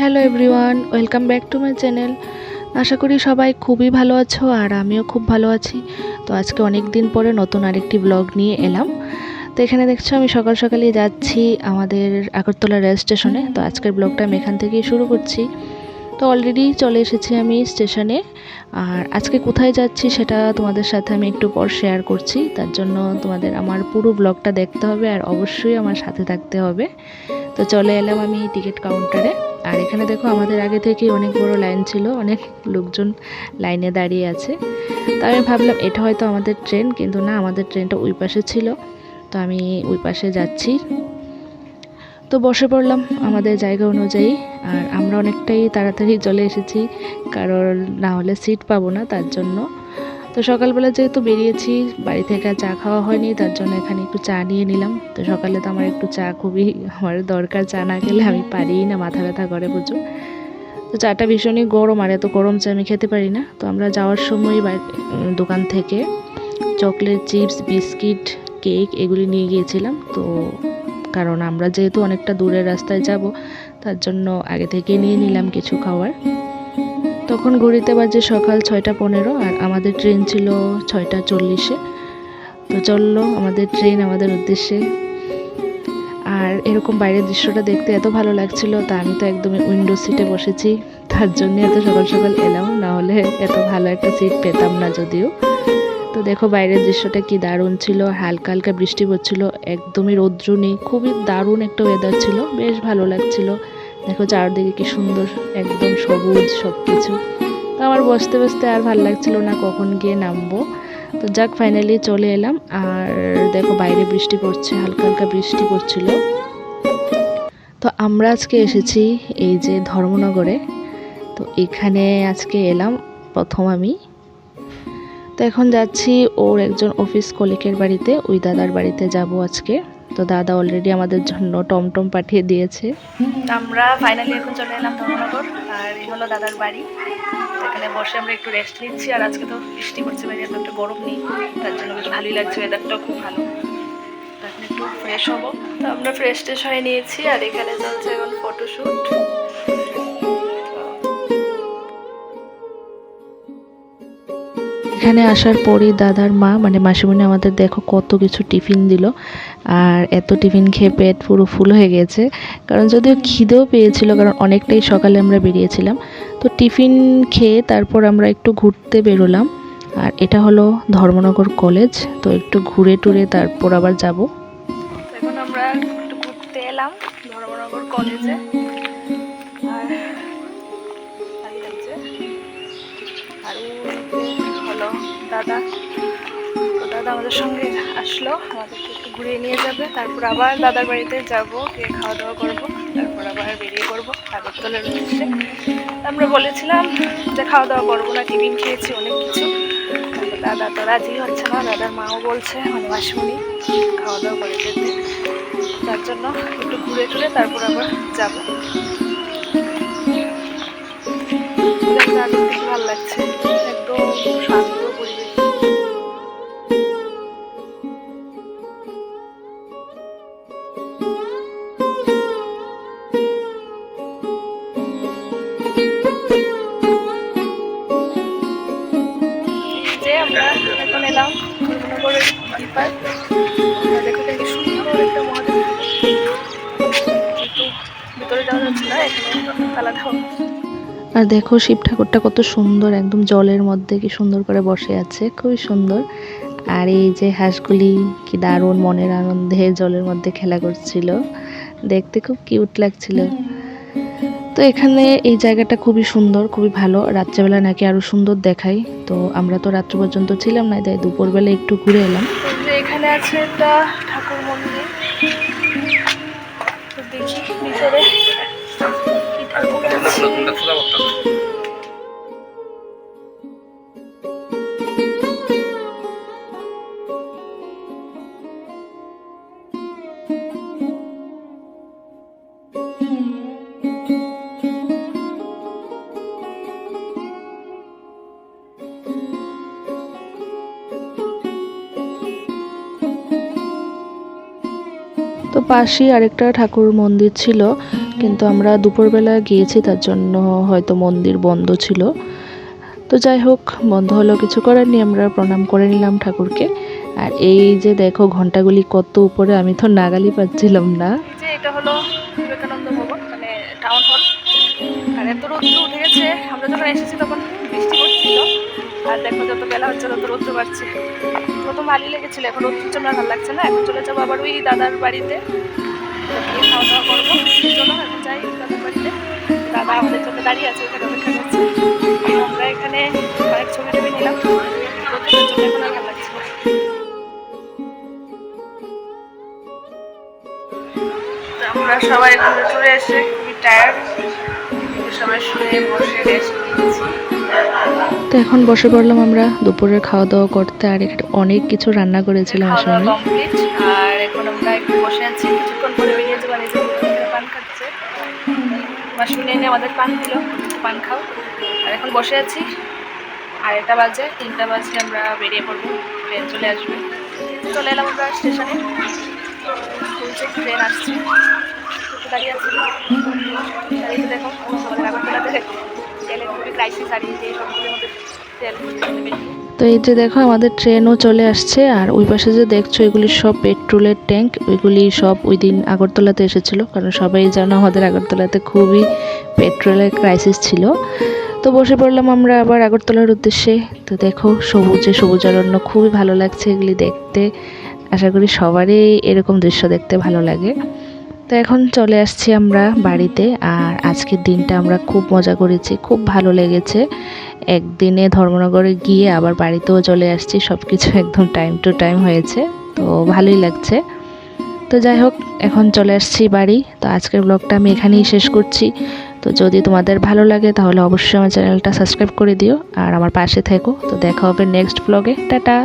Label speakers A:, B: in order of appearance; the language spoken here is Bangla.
A: Hello everyone, welcome back to my channel. আশা করি সবাই খুবই ভালো আছো আর আমিও খুব ভালো আছি। তো আজকে অনেক দিন পরে নতুন আরেকটি ব্লগ নিয়ে এলাম। তো এখানে দেখছ আমি সকাল সকালই যাচ্ছি আমাদের আগরতলা রেল স্টেশনে তো আজকের ব্লগটা আমি এখান থেকেই শুরু করছি। তো অলরেডি চলে এসেছি আমি স্টেশনে আর আজকে কোথায় যাচ্ছি সেটা তোমাদের সাথে আমি একটু পর শেয়ার করছি। তার জন্য তোমাদের আমার পুরো ব্লগটা দেখতে হবে আর অবশ্যই আমার সাথে থাকতে হবে। তো চলে এলাম আমি টিকিট কাউন্টারে। আর এখানে দেখো আমাদের আগে থেকেই অনেক বড় লাইন ছিল, অনেক লোকজন লাইনে দাঁড়িয়ে আছে। তো আমি ভাবলাম, এটা হয়তো আমাদের ট্রেন, কিন্তু না, আমাদের ট্রেনটা ওই পাশে ছিল। তো আমি ওই পাশে যাচ্ছি। তো বসে পড়লাম আমাদের জায়গা অনুযায়ী। আর আমরা অনেকটাই তাড়াতাড়ি চলে এসেছি, কারণ না হলে সিট পাবো না, তার জন্য। তো সকালবেলা যেহেতু বেরিয়েছি, বাড়ি থেকে চা খাওয়া হয়নি, তার জন্য এখানে একটু চা নিয়ে নিলাম। তো সকালে তো আমার একটু চা খুবই, আমার দরকার চা না খেলে আমি পারিই না, মাথা ব্যথা করে প্রচুর। তো চাটা ভীষণই গরম, আর এত গরম চা আমি খেতে পারি না। তো আমরা যাওয়ার সময় দোকান থেকে চকলেট, চিপস, বিস্কিট, কেক এগুলি নিয়ে গিয়েছিলাম। তো কারণ আমরা যেহেতু অনেকটা দূরের রাস্তায় যাব, তার জন্য আগে থেকে নিয়ে নিলাম কিছু খাবার তখন ঘড়িতে বাজে সকাল ছয়টা পনেরো আর আমাদের ট্রেন ছিল ছয়টা চল্লিশে। তো চলল আমাদের ট্রেন আমাদের উদ্দেশ্যে। আর এরকম বাইরের দৃশ্যটা দেখতে এত ভালো লাগছিল তা আমি তো একদমই উইন্ডো সিটে বসেছি। তার জন্য এত সকাল সকাল এলাম, না হলে এত ভালো একটা সিট পেতাম না যদিও। তো দেখো বাইরের দৃশ্যটা কি দারুণ ছিল, হালকা হালকা বৃষ্টি পড়ছিল, একদমই রৌদ্র নেই, খুবই দারুণ একটা ওয়েদার ছিল, বেশ ভালো লাগছিল। দেখো চারদিকে কি সুন্দর, একদম সবুজ সব কিছু তো আমার বসতে বসতে আর ভালো লাগছিল না কখন গিয়ে নামবো। তো যাক ফাইনালি চলে এলাম। আর দেখো বাইরে বৃষ্টি পড়ছে, হালকা হালকা বৃষ্টি পড়ছিল। তো আমরা আজকে এসেছি এই যে ধর্মনগরে। তো এখানে আজকে এলাম প্রথম আমি। তো এখন যাচ্ছি ওর একজন অফিস কলিকের বাড়িতে, ওই দাদার বাড়িতে যাব আজকে। তো দাদা অলরেডি আমাদের জন্য টমটম পাঠিয়ে দিয়েছে। আমরা ফাইনালি এখন চলে এলাম ধর্মনগর, আর এই হলো দাদার বাড়ি। এখানে বসে আমরা একটু রেস্ট নিচ্ছি, আর আজকে তো বৃষ্টি করছে বাইরে এত একটা গরম নেই, তার জন্য বেশ ভালোই লাগছে ওয়েদারটাও খুব ভালো। এখন একটু ফ্রেশ হব। তো আমরা ফ্রেশ ট্রেশ হয়ে নিয়েছি, আর এখানে চলছে এখন ফটোশ্যুট এখানে আসার পরই দাদার মা মানে মাসিমণি আমাদের দেখো কত কিছু টিফিন দিল। আর এত টিফিন খেয়ে পেট পুরো ফুল হয়ে গেছে। কারণ যদিও খিদেও পেয়েছিল, কারণ অনেকটাই সকালে আমরা বেরিয়েছিলাম। তো টিফিন খেয়ে তারপর আমরা একটু ঘুরতে বেরোলাম। আর এটা হলো ধর্মনগর কলেজ, তো একটু ঘুরে টুরে তারপর আবার যাব। এখন আমরা একটু ঘুরতে এলাম ধর্মনগর কলেজে। দাদা। তো দাদা আমাদের সঙ্গে আসলো, আমাদেরকে একটু ঘুরিয়ে নিয়ে যাবে। তারপর আবার দাদার বাড়িতে যাব, গিয়ে খাওয়া দাওয়া করব। তারপর আবার বেরিয়ে পড়ব, আগরতলার উদ্দেশ্যে। আমরা বলেছিলাম যে খাওয়া দাওয়া করব না, টিফিন খেয়েছি, অনেক কিছু। দাদা তো রাজি হচ্ছে না, দাদার মাও বলছে মানে মাসুনি খাওয়া দাওয়া করে যেতে। তার জন্য একটু ঘুরে টুরে তারপর আবার যাব। ভালো লাগছে। আর দেখো শিব ঠাকুরটা কত সুন্দর, একদম জলের মধ্যে কি সুন্দর করে বসে আছে, খুবই সুন্দর। আর এই যে হাঁসগুলি কি দারুণ মনের আনন্দে জলের মধ্যে খেলা করছিল, দেখতে খুব কিউট লাগছিল। তো এখানে এই জায়গাটা খুবই সুন্দর, খুবই ভালো। রাত্রেবেলা নাকি আরও সুন্দর দেখায় তো আমরা তো রাত্র পর্যন্ত ছিলাম না, তাই দুপুরবেলা একটু ঘুরে এলাম। এখানে আছে ঠাকুর মন্দির। দেখি ভিতরে তো পাশেই আরেকটা ঠাকুর মন্দির ছিল, কিন্তু আমরা দুপুরবেলা গিয়েছি, তার জন্য হয়তো মন্দির বন্ধ ছিল। তো যাই হোক, বন্ধ হলো কিছু করার নেই, আমরা প্রণাম করে নিলাম ঠাকুরকে। আর এই যে দেখো ঘন্টাগুলি কত উপরে, আমি তো নাগালি পাচ্ছিলাম না।
B: এটা হলো বিবেকানন্দ ভবন মানে টাউন হল আর এত রৌদ্র উঠে গেছে, আমরা যখন এসেছি তখন বৃষ্টি পড়ছিল। আর দেখো যত বেলা হচ্ছে, তত রৌদ্র বাড়ছে। প্রথম ভালোই লেগেছিল। এখন রৌদ্রের জন্য ভালো লাগছে না। এখন চলে যাব আবার ওই দাদার বাড়িতে। খাওয়া দাওয়া করব। চলো এখন যাই দাদার বাড়িতে। দাদা আমাদের জন্য দাঁড়িয়ে আছে এখানে অপেক্ষা করছে। আমরা এখানে অনেক ছবি টবি নিলাম। রৌদ্রের না। আমরা সবাই ঘুরে টুরে এসে খুবই টায়ার্ড সবাই শুয়ে বসে রেস্ট নিচ্ছি
A: তো এখন বসে পড়লাম আমরা দুপুরের খাওয়া দাওয়া করতে আর এখানে অনেক কিছু রান্না করেছিলাম আসলে।
B: আর এখন আমরা একটু বসে আছি কিছুক্ষণ পরে বেরিয়ে যাব পান খাচ্ছে। শুনে এনে আমাদের পান দিল পান খাও। আর এখন বসে আছি আর এটা বাজে তিনটা বাজে আমরা বেরিয়ে পড়ব ট্রেন চলে আসবে। চলে এলাম আমরা স্টেশনে। ট্রেন আসছে দাঁড়িয়ে আছি। দেখো আমাদের আগরতলাতে
A: তো এই যে দেখো আমাদের ট্রেনও চলে আসছে আর ওই পাশে যে দেখছ এগুলি সব পেট্রোলের ট্যাঙ্ক, ওইগুলি সব ওই দিন আগরতলাতে এসেছিল, কারণ সবাই জানো আমাদের আগরতলাতে খুবই পেট্রোলের ক্রাইসিস ছিল। তো বসে পড়লাম আমরা আবার আগরতলার উদ্দেশ্যে। তো দেখো সবুজে সবুজারণ্য, খুবই ভালো লাগছে এগুলি দেখতে। আশা করি সবারই এরকম দৃশ্য দেখতে ভালো লাগে। তো এখন চলে আসছি আমরা বাড়িতে আর আজকের দিনটা আমরা খুব মজা করেছি, খুব ভালো লেগেছে। একদিনে ধর্মনগরে গিয়ে আবার বাড়িতেও চলে আসছি সব কিছু একদম টাইম টু টাইম হয়েছে, তো ভালোই লাগছে। তো যাই হোক, এখন চলে আসছি বাড়ি, তো আজকের ব্লগটা আমি এখানেই শেষ করছি। তো যদি তোমাদের ভালো লাগে তাহলে অবশ্যই আমার চ্যানেলটা সাবস্ক্রাইব করে দিও আর আমার পাশে থেকো। তো দেখা হবে নেক্সট ব্লগে টাটা!